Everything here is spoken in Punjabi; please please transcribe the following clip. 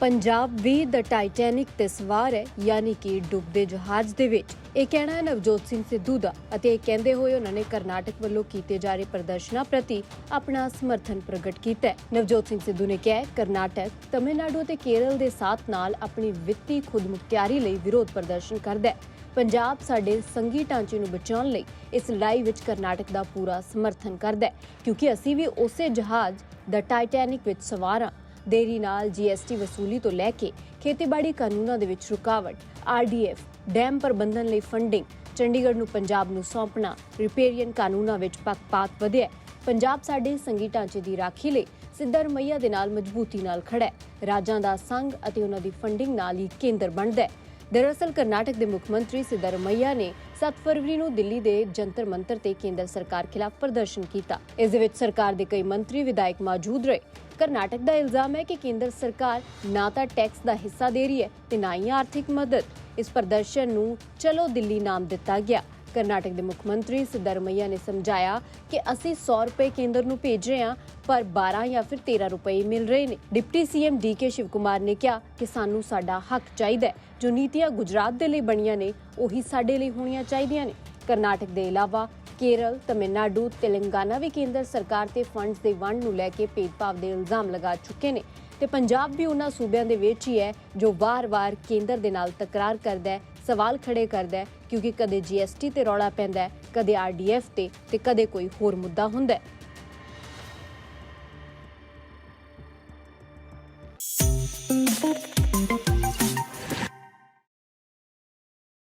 ਪੰਜਾਬ ਵੀ ਦ ਟਾਈਟੈਨਿਕ ਤੇ ਸਵਾਰ ਹੈ, ਯਾਨੀ ਕਿ ਡੁੱਬਦੇ ਜਹਾਜ਼ ਦੇ ਵਿੱਚ। ਇਹ ਕਹਿਣਾ ਹੈ ਨਵਜੋਤ ਸਿੰਘ ਸਿੱਧੂ ਦਾ ਅਤੇ ਇਹ ਕਹਿੰਦੇ ਹੋਏ ਉਹਨਾਂ ਨੇ ਕਰਨਾਟਕ ਵੱਲੋਂ ਕੀਤੇ ਜਾ ਰਹੇ ਪ੍ਰਦਰਸ਼ਨਾਂ ਪ੍ਰਤੀ ਆਪਣਾ ਸਮਰਥਨ ਪ੍ਰਗਟ ਕੀਤਾ ਹੈ। ਨਵਜੋਤ ਸਿੰਘ ਸਿੱਧੂ ਨੇ ਕਿਹਾ ਕਰਨਾਟਕ ਤਮਿਲਨਾਡੂ ਅਤੇ ਕੇਰਲ ਦੇ ਸਾਥ ਨਾਲ ਆਪਣੀ ਵਿੱਤੀ ਖੁਦਮੁਖਤਿਆਰੀ ਲਈ ਵਿਰੋਧ ਪ੍ਰਦਰਸ਼ਨ ਕਰਦਾ ਹੈ। ਪੰਜਾਬ ਸਾਡੇ ਸੰਘੀ ਢਾਂਚੇ ਨੂੰ ਬਚਾਉਣ ਲਈ ਇਸ ਲੜਾਈ ਵਿੱਚ ਕਰਨਾਟਕ ਦਾ ਪੂਰਾ ਸਮਰਥਨ ਕਰਦਾ ਹੈ, ਕਿਉਂਕਿ ਅਸੀਂ ਵੀ ਉਸੇ ਜਹਾਜ਼ ਦ ਟਾਈਟੈਨਿਕ ਵਿੱਚ ਸਵਾਰ ਹਾਂ। ਦੇਰੀ ਨਾਲ ਜੀਐਸਟੀ ਵਸੂਲੀ ਤੋਂ ਲੈ ਕੇ ਖੇਤੀਬਾੜੀ ਕਾਨੂੰਨਾਂ ਦੇ ਵਿੱਚ ਰੁਕਾਵਟ ਆਰਡੀਐਫ ਡੈਮ ਪ੍ਰਬੰਧਨ ਲਈ ਫੰਡਿੰਗ ਚੰਡੀਗੜ੍ਹ ਨੂੰ ਪੰਜਾਬ ਨੂੰ ਸੌਂਪਣਾ, ਰਿਪੇਰੀਅਨ ਕਾਨੂੰਨਾਂ ਵਿੱਚ ਪੱਖਪਾਤ ਵਧਿਆ ਪੰਜਾਬ ਸਾਡੇ ਸੰਗੀ ਢਾਂਚੇ ਦੀ ਰਾਖੀ ਲਈ ਸਿੱਧਾ ਰਮਈਆ ਦੇ ਨਾਲ ਮਜ਼ਬੂਤੀ ਨਾਲ ਖੜਾ ਹੈ। ਰਾਜਾਂ ਦਾ ਸੰਘ ਅਤੇ ਉਹਨਾਂ ਦੀ ਫੰਡਿੰਗ ਨਾਲ ਹੀ ਕੇਂਦਰ ਬਣਦਾ ਹੈ। ਦਰਅਸਲ ਕਰਨਾਟਕ ਦੇ ਮੁੱਖ ਮੰਤਰੀ ਸਿੱਧਰਮਈਆ ਨੇ 7 ਫਰਵਰੀ ਨੂੰ ਦਿੱਲੀ ਦੇ ਜੰਤਰ ਮੰਤਰ ਤੇ ਕੇਂਦਰ ਸਰਕਾਰ ਖਿਲਾਫ ਪ੍ਰਦਰਸ਼ਨ ਕੀਤਾ। ਇਸ ਦੇ ਵਿੱਚ ਸਰਕਾਰ ਦੇ ਕਈ ਮੰਤਰੀ ਵਿਧਾਇਕ ਮੌਜੂਦ ਰਹੇ। ਕਰਨਾਟਕ ਦਾ ਇਲਜ਼ਾਮ ਹੈ ਕਿ ਕੇਂਦਰ ਸਰਕਾਰ ਨਾ ਤਾਂ ਟੈਕਸ ਦਾ ਹਿੱਸਾ ਦੇ ਰਹੀ ਹੈ ਤੇ ਨਾ ਹੀ ਆਰਥਿਕ ਮਦਦ। ਇਸ ਪ੍ਰਦਰਸ਼ਨ ਨੂੰ ਚਲੋ ਦਿੱਲੀ ਨਾਮ ਦਿੱਤਾ ਗਿਆ। ਕਰਨਾਟਕ ਦੇ ਮੁੱਖ ਮੰਤਰੀ ਸਿੱਧਰਮਈਆ ਨੇ ਸਮਝਾਇਆ ਕਿ ਅਸੀਂ 100 ਰੁਪਏ ਕੇਂਦਰ ਨੂੰ ਭੇਜ ਰਹੇ ਹਾਂ, ਪਰ 12 ਜਾਂ ਫਿਰ 13 ਰੁਪਏ ਮਿਲ ਰਹੇ ਨੇ। Deputy CM DK Shivakumar ਨੇ ਕਿਹਾ ਕਿ ਸਾਨੂੰ ਸਾਡਾ ਹੱਕ ਚਾਹੀਦਾ ਹੈ। ਜੋ ਨੀਤੀਆਂ ਗੁਜਰਾਤ ਦੇ ਲਈ ਬਣੀਆਂ ਨੇ, ਉਹੀ ਸਾਡੇ ਲਈ ਹੋਣੀਆਂ ਚਾਹੀਦੀਆਂ ਨੇ। ਕਰਨਾਟਕ ਦੇ ਇਲਾਵਾ ਕੇਰਲ, ਤਮਿਲਨਾਡੂ, ਤੇਲੰਗਾਨਾ ਵੀ ਕੇਂਦਰ ਸਰਕਾਰ ਤੇ ਫੰਡਸ ਦੇ ਵੰਡ ਨੂੰ ਲੈ ਕੇ ਭੇਦਭਾਵ ਦੇ ਇਲਜ਼ਾਮ ਲਗਾ ਚੁੱਕੇ ਨੇ। ਤੇ ਪੰਜਾਬ ਵੀ ਉਹਨਾਂ ਸੂਬਿਆਂ ਦੇ ਵਿੱਚ ਹੀ ਹੈ, ਜੋ ਵਾਰ-ਵਾਰ ਕੇਂਦਰ ਦੇ ਨਾਲ ਤਕਰਾਰ ਕਰਦਾ ਹੈ, ਸਵਾਲ ਖੜੇ ਕਰਦਾ ਹੈ, ਕਿਉਂਕਿ ਕਦੇ ਜੀਐਸਟੀ ਤੇ ਰੌਲਾ ਪੈਂਦਾ ਹੈ, ਕਦੇ ਆਰਡੀਐਫ ਤੇ ਤੇ ਕਦੇ ਕੋਈ ਹੋਰ ਮੁੱਦਾ ਹੁੰਦਾ ਹੈ।